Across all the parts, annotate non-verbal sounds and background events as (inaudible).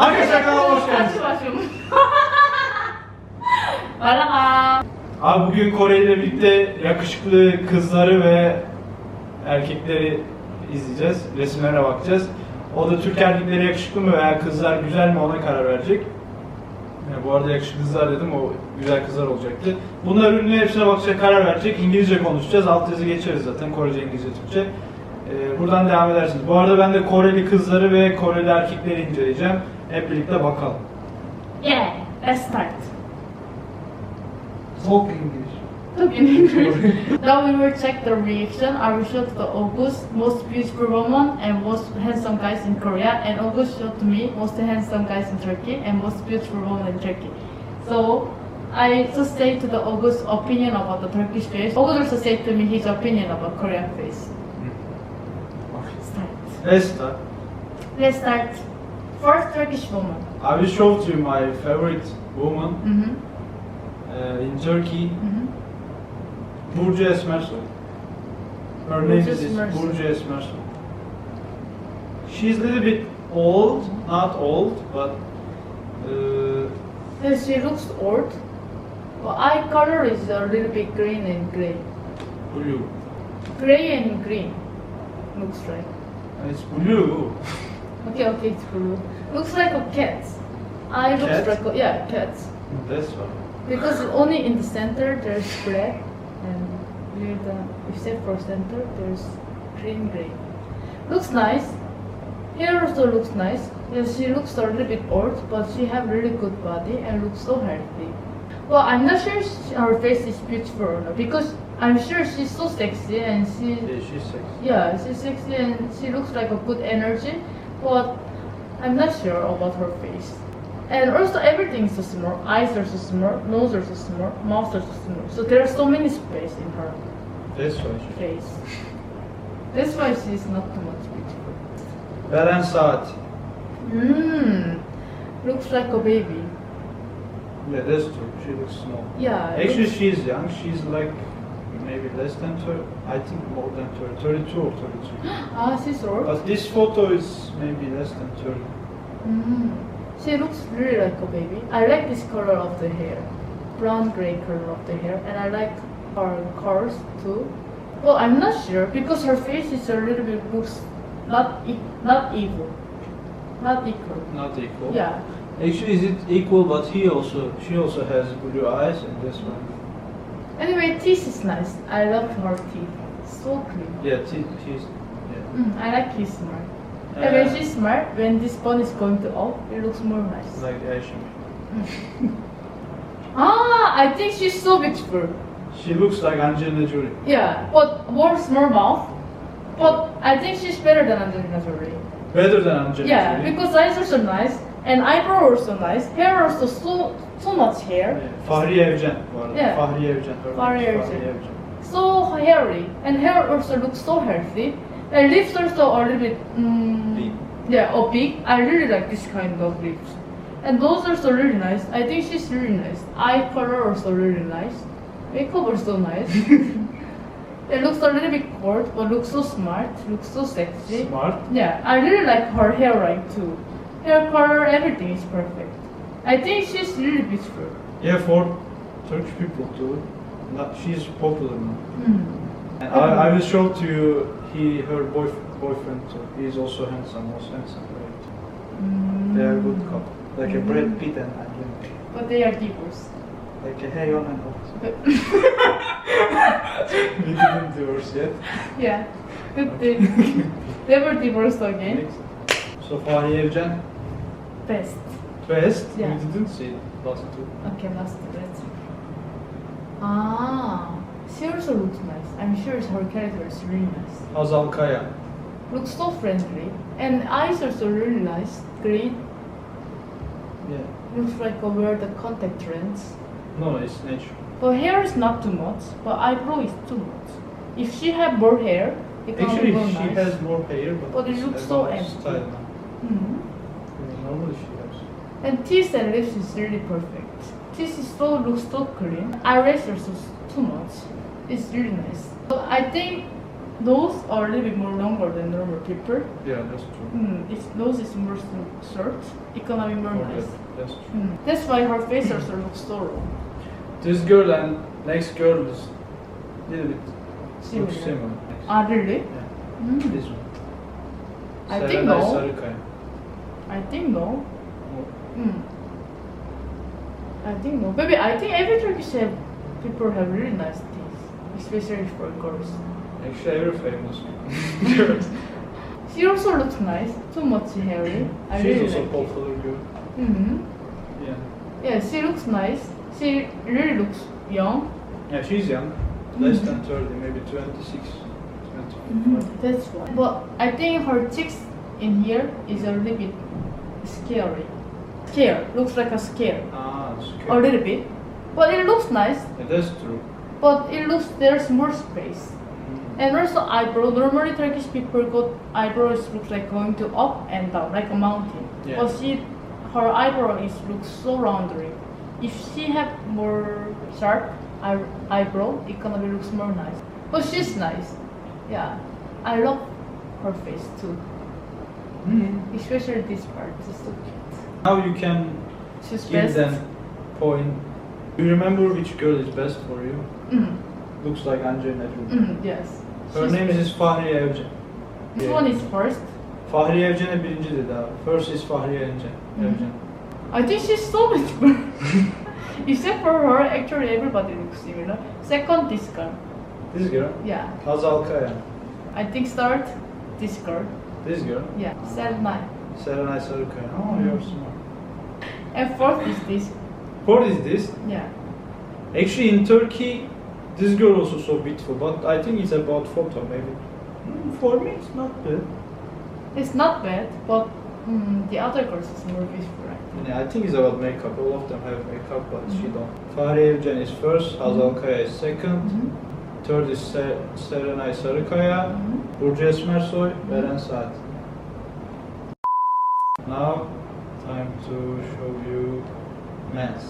Arkadaşlar kanalıma hoş geldiniz. (laughs) Merhaba. Abi bugün Kore ile birlikte yakışıklı kızları ve erkekleri izleyeceğiz. Resimlerine bakacağız. O da Türk erkekleri yakışıklı mı veya kızlar güzel mi ona karar verecek. Yani bu arada yakışıklı kızlar dedim o güzel kızlar olacaktı. Bunlar ürünün hepsine bakacak karar verecek. İngilizce konuşacağız. Alt yazı geçeriz zaten. Korece, İngilizce, Türkçe. Ee, buradan devam edersiniz. Bu arada ben de Koreli kızları ve Koreli erkekleri inceleyeceğim. Hep birlikte bakalım. Yeah, let's start. Talk English. Talk in English. (laughs) now we will check the reaction. I will show to the August most beautiful woman and most handsome guys in Korea, and August showed to me most handsome guys in Turkey and most beautiful woman in Turkey. So I just say to the August opinion about the Turkish face. August also say to me his opinion about Korean face. Hmm. Start. Let's start. Let's start. First Turkish woman. I will show to you my favorite woman Mm-hmm. uh, in Turkey, Mm-hmm. Burcu Esmersoy. Her name Burcu is Esmersoy. Burcu Esmersoy. She's a little bit old, not old, but uh, she looks old. Well, eye color is a little bit green and gray. blue. Gray and green. Looks like. It's blue. Okay, okay, it's. Looks like a cat. Eye looks Cat? like a, yeah, cat. This one. Because only in the center there's black and near the except for center there's green gray. Looks nice. Hair also looks nice. Yes, she looks a little bit old, but she have really good body and looks so healthy. Well, I'm not sure she, her face is beautiful or not because I'm sure she's so sexy and she Yeah, she's sexy. yeah, she's sexy and she looks like a good energy, but I'm not sure about her face. And also everything is so small. Eyes are so small, nose are so small, mouth are so small. So there's so many space in her why she. face. That's why she's not too much beautiful. Beren Saat. Mmm, looks like a baby. Yeah, that's true. She looks small. Yeah. Actually, looks- she's young. She's like maybe less than 30. I think more than 30. 32 or 33. (gasps) ah, she's old. But this photo is maybe less than 30. Mm. She looks really like a baby. I like this color of the hair, brown gray color of the hair, and I like her curls too. Well, I'm not sure because her face is a little bit looks not e- not evil, not equal. Not equal. Yeah. Actually, is it equal? But he also, she also has blue eyes, and this one. Anyway, teeth is nice. I love her teeth. So clean. Yeah, teeth, she's. Yeah. Mm, I like his smile. and when Uh, she's smart, when this bun is going to off, it looks more nice. like Asian. (laughs) ah, I think she's so beautiful. She looks like Angelina Jolie. Yeah, but more small mouth. But I think she's better than Angelina Jolie. Better than Angelina Yeah, Jolie. because eyes are so nice and eyebrow also nice. Hair also so so much hair, Yeah. Fahriye Evcen bu arada. Yeah. Fahriye Evcen. Fahriye Evcen. So hairy, and hair also looks so healthy. And lips also a little bit mm, Big. Yeah, or big. I really like this kind of lips. And those are so really nice. I think she's really nice. Eye color also really nice. Makeup also nice. (laughs) it looks a little bit cold, but looks so smart. Looks so sexy. Smart. Yeah, I really like her hair hairline too. Hair color, everything is perfect. I think she's really beautiful. Yeah, for Turkish people too. Not, she's popular now. Mm. And I, I will show to you he her boy, boyfriend too. He's also handsome, also handsome. Right? Mm. They are good couple. Like a Brad Pitt and Angelina. But they are divorced. Like a Hey on and Ox. we (laughs) (laughs) didn't divorce yet. yeah, but they, they were divorced again. So Fahriye Evcen, Best. Best. Yeah. We didn't see last two. Okay, last red. Ah, she also looks nice. I'm sure her character is really nice. Hazal Kaya. Looks so friendly, and eyes also really nice. Green. Yeah. Looks like wear the contact lens. No, it's natural. Her hair is not too much, but eyebrow is too much. If she had more hair, it can Actually, be more she nice. has more hair, but, But it looks so empty. Style now. Mhm. Normally she has. And teeth and lips is really perfect. Teeth is so looks so clean. Eyelash also too much. It's really nice. So I think Nose are a little bit more longer than normal people. Yeah, that's true. Mm, its nose is more short. It gonna be more Oh, nice. that- That's true. Mm. That's why her face also looks so long. This girl and next girl is little bit Similar. similar. Ah, really? Yeah. Mm. This one. I think Serenay no. Sarıkaya. I think no. Oh, Mm. I think no. Maybe I think every Turkish have, people have really nice teeth, especially for girls. Actually, every famous. (laughs) She also looks nice. Too much hairy. I She's really also like popular girl. Mm-hmm. Yeah. Yeah, she looks nice. She really looks young. Yeah, she's young. Less Mhm. than 30, maybe 26, 25. Mm-hmm. That's why. But I think her cheeks in here is a little bit scary. Scare. Looks like a scare. Ah, A little bit. But it looks nice. Yeah, that's true. But it looks there's more space. Mm. And also eyebrow. Normally Turkish people got eyebrows looks like going to up and down like a mountain. Yeah. But she, her eyebrow is looks so rounded. If she have more sharp eye, eyebrow, it gonna be looks more nice. But she's nice. Yeah, I love her face too. Mhm. Especially this part. It's so cute. How you can She's give best. them point. Do you remember which girl is best for you? Mm, Looks like Angelina Jolie. mm, yes. Her She's name best. is Fahriye Evcen. This one is first. Fahriye Evcen'e birinci dedi abi. First is Fahriye Evcen. Mhm. Evcen. I think she's so much. (laughs) Except for her, actually everybody looks similar. Second, this girl. This girl. Yeah. Hazal Kaya. I think third, this girl. This girl. Yeah. Selma. Serenay Sarıkaya. Oh, you're smart. And fourth is this. What is this? Yeah. Actually, in Turkey, this girl also so beautiful, but I think it's about photo maybe. Mm, for me, it's not bad. It's not bad, but mm, the other girls is more beautiful, right? Yeah, I think it's about makeup. All of them have makeup, but she Mhm. don't. Fahriye Evcen is first, Hazal Kaya is 2nd Mhm. third is Se- Serenay Sarıkaya. Burcu Esmersoy, Beren Saat. Now, time to show you men's.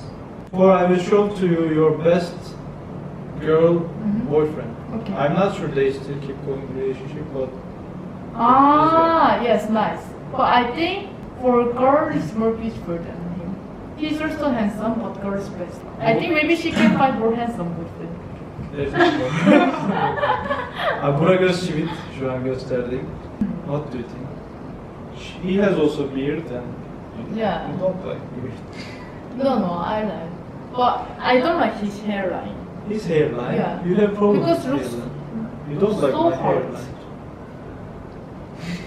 Before I will show to you your best girl Mhm. boyfriend. Okay. I'm not sure they still keep going relationship, but Ah, yes, nice. But I think for a girl is more beautiful than him. He's also handsome, but girl is best. I think maybe she can find more handsome boyfriend. one. Aa, Burak Özçivit şu an gösterdiğim. What do you think? He has also beard and Yeah. you don't like beard. No, no, I like. But I don't like his hairline. His hairline. Yeah. You have problem Because with looks- hairline. You don't like so my hard. hairline.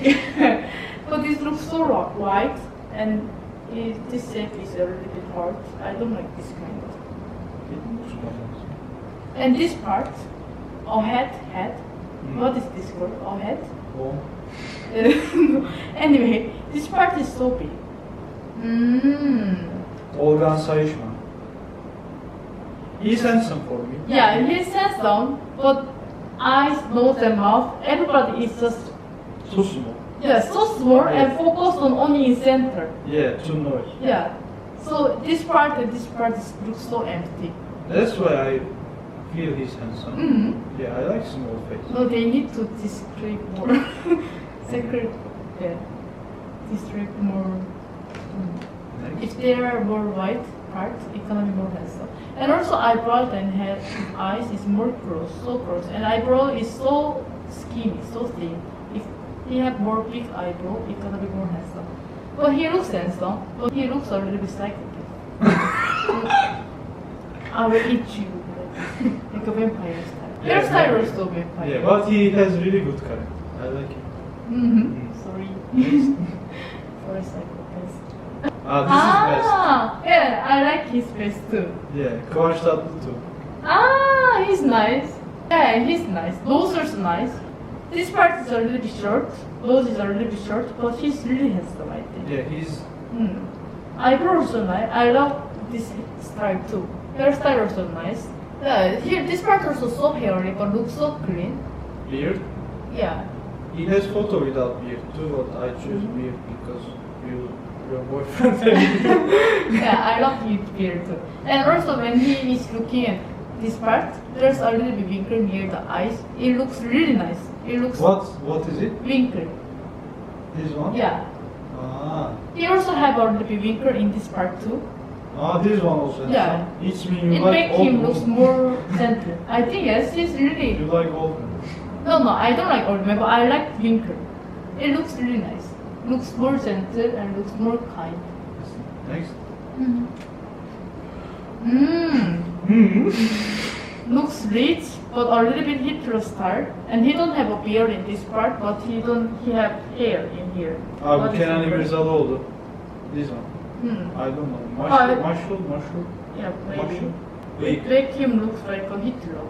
(laughs) but this looks so ro- white and it, this shape is a little bit hard. I don't like this kind of. It. And this part, a head, head. Mm. What is this called? A head? Oh. (laughs) anyway, this part is so big. Mmm. Olgan Sayışman. He's handsome for me. Yeah, he's handsome, but eyes, nose, and mouth, everybody is just So small. yeah so small and focused on only in center. Yeah, too noise. Yeah. So this part and this part is, looks so empty. That's why I feel he's handsome. Mm-hmm. Yeah, I like small face. No, they need to discreet more. (laughs) Secret, yeah. Discreet more. Mm. Next. If they are more white parts, it gonna be more handsome. And also eyebrows and head, eyes is more gross, so gross. And eyebrow is so skinny, so thin. If he have more big eyebrow, it gonna be more handsome. But he looks handsome, but he looks a little bit psychotic. (laughs) I will eat you like, like a vampire style. Yeah, Hairstyle maybe. also vampire. Yeah, but he has really good character. I like him. Mm-hmm. Sorry. Next. Sorry, psychopath. Ah, this Ah, yeah, I like his face too. is best. Yeah, Kıvanç Tatlıtuğ. Ah, he's nice. Yeah, he's nice. Those are nice. This part is a little bit short. Those is a little bit short, but he's really handsome, I think. Yeah, he's Hmm. Eyebrow also nice. I love this style too. Hairstyle also nice. Yeah, here this part also so hairy, but looks so clean. beard. Yeah. He has photo without beard too, but I choose Mhm. beard because you, your boyfriend. (laughs) yeah, I love his beard too. And also when he is looking at this part, there's a little bit wrinkle near the eyes. It looks really nice. It looks What what is it? winkle. This one? Yeah. Ah. He also have a little bit winkle in this part too. Ah, this one also. Yeah. It's mean you It like make him looks more (laughs) gentle. I think yes, he's really. You like old. No, no, I don't like old man, but I like winkle. It looks really nice. Looks more gentle and looks more kind. Next. Mm. Mm. Hmm. Looks rich, but a little bit Hitler style. And he don't have a beard in this part, but he don't. He have hair in here. Abi What is Kenan the word? İmirzalıoğlu. This one. Hmm. I don't know. Marshall, Marshall, Marshall, Yeah, maybe. Marshall. It make him look like a Hitler.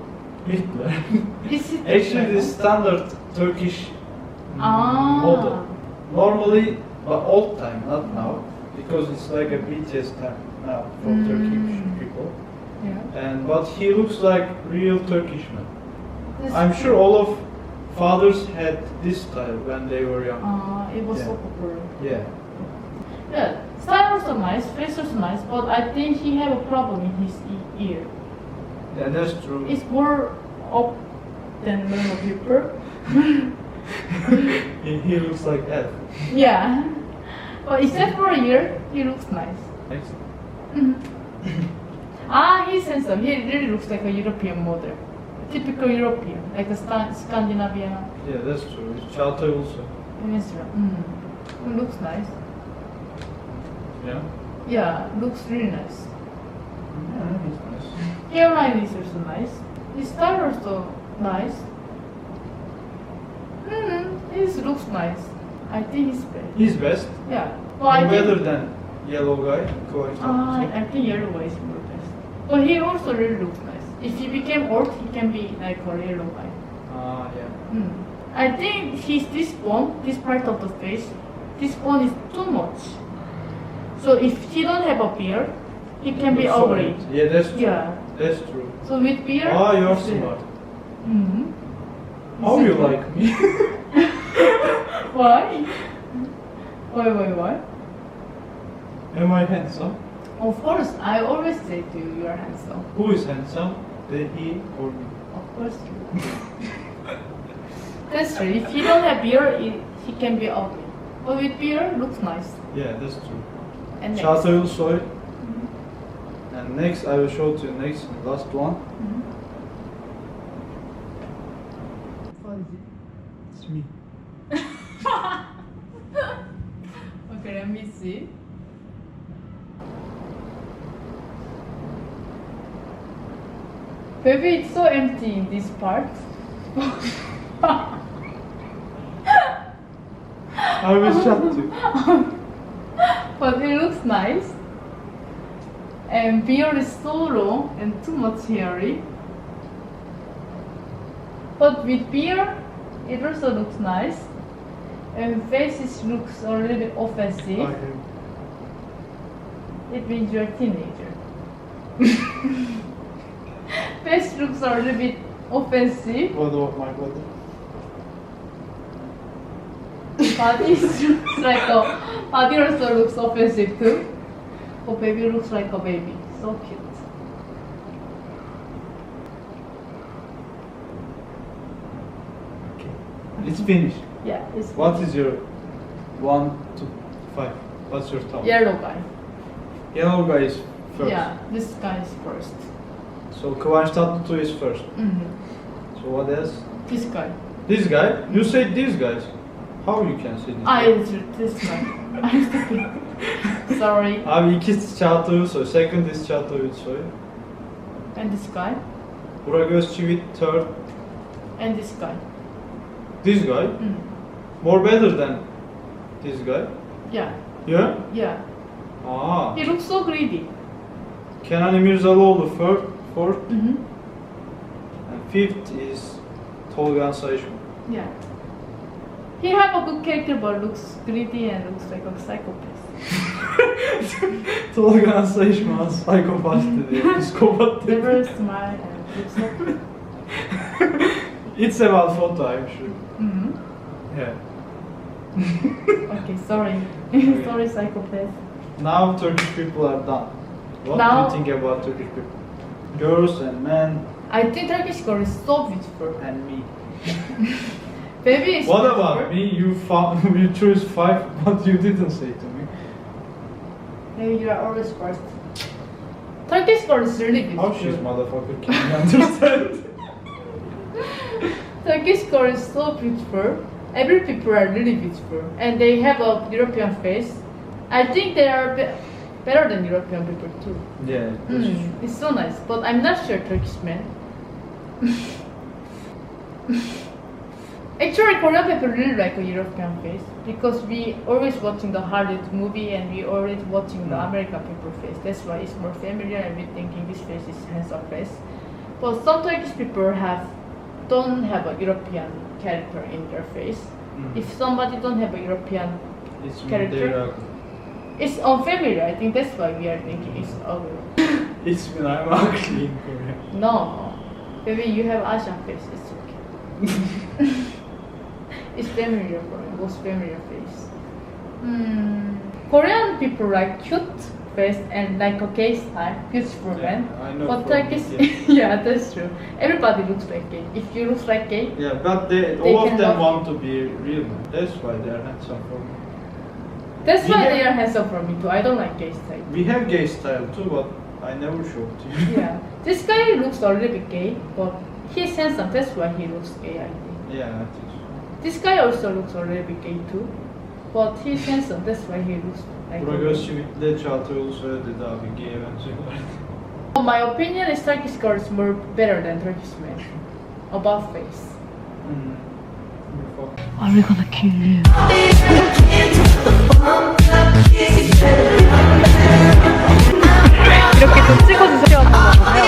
Hitler. (laughs) Is it Actually, the standard Turkish Ah. model. Normally, but old time, not now, because it's like a BTS time now for Mm. Turkish people. Yeah. And but he looks like real Turkish man. This- I'm sure all of fathers had this style when they were young. Ah, it was so Yeah. popular. Yeah. Yeah, style also nice, face also nice, but I think he have a problem in his e- ear. Yeah, that's true. It's more up than normal people. (laughs) (laughs) he, he looks like Elf. yeah, but except for a year, he looks nice. Next. Mhm. (laughs) ah, he's handsome. He really looks like a European model, typical European, like a Scandinavian. Yeah, that's true. It's Çağatay also. Venezuela. Mm. It looks nice. Yeah. Yeah, looks really nice. Yeah, he's nice. Hairline is also nice. His style also nice. Mm, his looks nice. I think he's best. He's best. Yeah. Well, I No think, better than yellow guy. Kıvanç Ah, I think yellow guy is more best. But he also really looks nice. If he became old, he can be like a yellow guy. Ah, yeah. Hmm. I think he's this one, this part of the face, this one is too much. So if he don't have a beard, he can be Looks ugly. Yeah, that's true. Yeah. That's true. So with beard. Ah, you're smart. Mm-hmm. How you like me? (laughs) Why? Why, why, why? Am I handsome? Of course, I always say to you, you are handsome. Who is handsome? The he or me? Of course you. That's true. If he don't have beard, it, he can be ugly. But with beard, looks nice. Yeah, that's true. And next. Çağatay Ulusoy. Mhm. And next, I will show to you next, last one. Mhm. What is it? It's me. Okay, let me see. Maybe it's so empty in this part. I will shut you. but it looks nice. And beard is so long and too much hairy. But with beard, it also looks nice. And faces looks a little bit offensive. Okay. It means you're a teenager. (laughs) Face looks a little bit offensive. What about my body? Body (laughs) looks like a body also looks offensive too. Oh, baby looks like a baby. So cute. Okay. It's finished. Yeah, it's What is your one to five? What's your top? yellow guy. Yellow guy is first. Yeah, this guy is first. So Kıvanç Tatlıtuğ is first. So what else? This guy. This guy? You said these guys. How you can say this? I guy? it's this guy. (laughs) I'm stupid. Sorry. Abi ikisi Çağatay Ulusoy. Second is Çağatay Ulusoy. And this guy. Burak Özçivit third. And this guy. This guy. Mm. More better than this guy. Yeah. Yeah? Yeah. Aa. He looks so greedy. Kenan İmirzalıoğlu fourth. Fourth. Mm-hmm. And fifth is Tolgan Sayışman. Yeah. He have a good character but looks greedy and looks like a psychopath. Tolgan Sayışman psikopat dedi. Psikopat dedi. Never smile and looks so (laughs) It's about photo I'm sure. mm-hmm. Yeah. (laughs) Okay, sorry. (laughs) Sorry psychopath. Now Turkish people are done. What Now- do you think about Turkish people? Girls and men I think Turkish girl is so beautiful. and me. (laughs) Baby is What about me? You found (laughs) you choose five, but you didn't say to me. Maybe you are always first. Turkish girl is really beautiful. How she's motherfucker can you understand? (laughs) Turkish girl is so beautiful. Every people are really beautiful, and they have a European face. I think they are be- better than European people too. yeah, Mm, it's so nice, but I'm not sure Turkish men. Actually, Korean people really like a European face because we always watching the Hollywood movie and we always watching the Mm. American people face. That's why it's more familiar and we thinking this face is handsome face. But some Turkish people have don't have a European character in their face. Mm. If somebody don't have a European, It's character? It's unfamiliar. I think that's why we are thinking it's ugly. (laughs) It's when I'm ugly in Korea. No, maybe you have Asian face. It's okay. (laughs) it's familiar for me. Most familiar face. Hmm. Korean people like cute face and like a gay style, beautiful Yeah, man. I know But Turkish, BTS. (laughs) yeah, that's true. Everybody looks like gay. If you look like gay, Yeah, but they, They all of them want to be real man. That's why they're handsome for me. That's We why have- they are handsome for me too. I don't like gay style. We have gay style too, but I never showed to you. yeah, (laughs) this guy looks a little bit gay, but he's handsome. That's why he looks gay. I think. yeah, I think so. This guy also looks a little bit gay too, but he's handsome. That's why he looks like. a Bura gay. göz çivitle Çağatay söyledi abi gay'e benziyorlar. In my opinion, is Turkish girl is more better than Turkish men about face. Hmm. Are we gonna kill you? (laughs) 이렇게 또 찍어주셔야 하는 거 같아요.